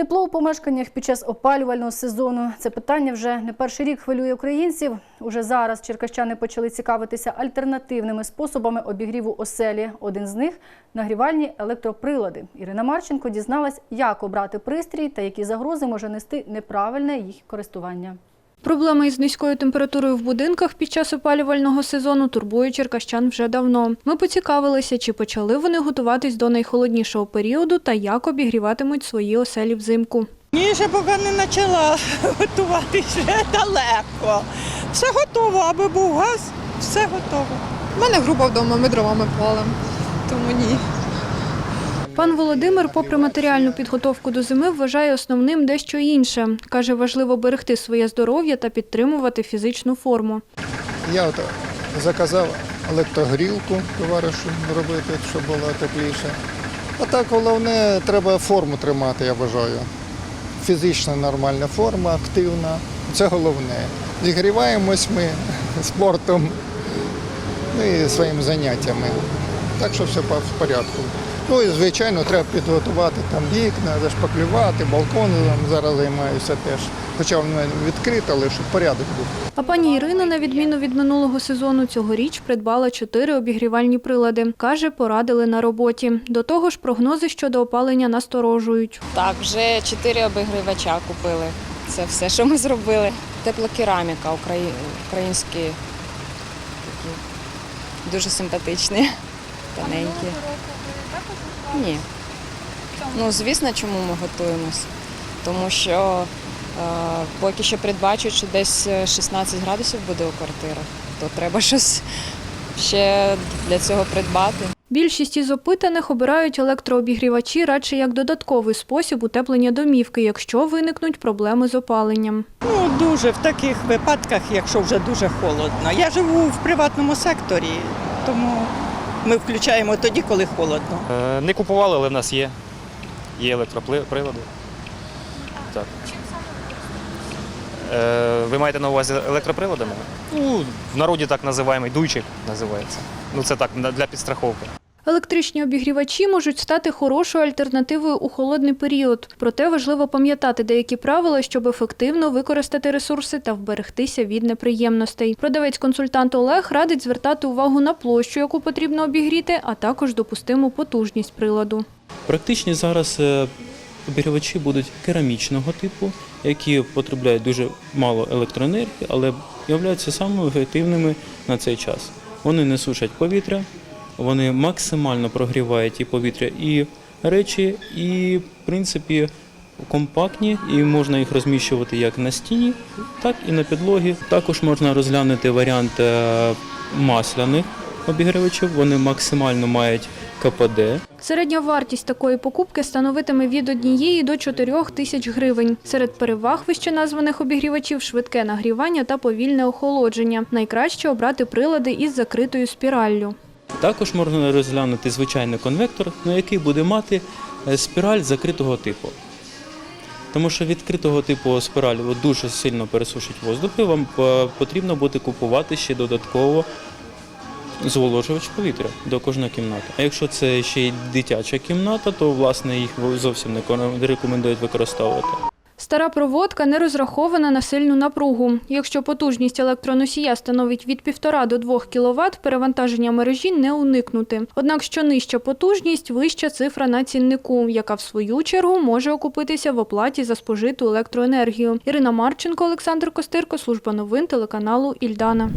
Тепло у помешканнях під час опалювального сезону. Це питання вже не перший рік хвилює українців. Уже зараз черкащани почали цікавитися альтернативними способами обігріву оселі. Один з них нагрівальні електроприлади. Ірина Марченко дізналась, як обрати пристрій та які загрози може нести неправильне їх користування. Проблема із низькою температурою в будинках під час опалювального сезону турбує черкащан вже давно. Ми поцікавилися, чи почали вони готуватись до найхолоднішого періоду та як обігріватимуть свої оселі взимку. Ні, ще поки не почала готувати, ще далеко. Все готово, аби був газ, все готово. У мене група вдома, ми дровами палимо, тому ні. Пан Володимир, попри матеріальну підготовку до зими, вважає основним дещо інше. Каже, важливо берегти своє здоров'я та підтримувати фізичну форму. Я от заказав електрогрілку товаришу робити, щоб було тепліше. А так головне, треба форму тримати, я вважаю. Фізична нормальна форма, активна. Це головне. Зігріваємось ми спортом ну, і своїми заняттями. Так що все в порядку. Ну і звичайно, треба підготувати там вікна, зашпаклювати, балкон там зараз займаюся теж. Хоча воно відкрите, але щоб порядок був. А пані Ірина, на відміну від минулого сезону, цьогоріч придбала чотири обігрівальні прилади. Каже, порадили на роботі. До того ж, прогнози щодо опалення насторожують. Так, вже чотири обігрівача купили. Це все, що ми зробили. Теплокераміка украї... українські такі дуже симпатичні, тоненькі. Ні. Ну, звісно, чому ми готуємось? Тому що е, поки що передбачують, що десь 16 градусів буде у квартирах, то треба щось ще для цього придбати. Більшість із опитаних обирають електрообігрівачі радше як додатковий спосіб утеплення домівки, якщо виникнуть проблеми з опаленням. Ну, дуже в таких випадках, якщо вже дуже холодно. Я живу в приватному секторі, тому ми включаємо тоді, коли холодно. Е, Не купували, але в нас є. Є електроприлади. Так. Е, Ви маєте на увазі електроприладами? Ну, в народі так називаємо, дуйчик називається. Ну, це так, для підстраховки. Електричні обігрівачі можуть стати хорошою альтернативою у холодний період. Проте важливо пам'ятати деякі правила, щоб ефективно використати ресурси та вберегтися від неприємностей. Продавець-консультант Олег радить звертати увагу на площу, яку потрібно обігріти, а також допустиму потужність приладу. Практичні зараз е, обігрівачі будуть керамічного типу, які потребляють дуже мало електроенергії, але являються самими ефективними на цей час. Вони не сушать повітря, вони максимально прогрівають і повітря, і речі, і в принципі компактні, і можна їх розміщувати як на стіні, так і на підлогі. Також можна розглянути варіант е, масляних обігрівачів. Вони максимально мають КПД. Середня вартість такої покупки становитиме від однієї до чотирьох тисяч гривень. Серед переваг вище названих обігрівачів швидке нагрівання та повільне охолодження. Найкраще обрати прилади із закритою спіраллю. Також можна розглянути звичайний конвектор, який буде мати е, спіраль закритого типу. Тому що відкритого типу спіраль дуже сильно пересушить воздух, і вам е, потрібно буде купувати ще додатково зволожувач повітря до кожної кімнати. А якщо це ще й дитяча кімната, то власне їх зовсім не рекомендують використовувати. Стара проводка не розрахована на сильну напругу. Якщо потужність електроносія становить від 1,5 до 2 кВт, перевантаження мережі не уникнути. Однак, що нижча потужність, вища цифра на ціннику, яка в свою чергу може окупитися в оплаті за спожиту електроенергію. Ірина Марченко, Олександр Костирко, служба новин телеканалу Ільдана.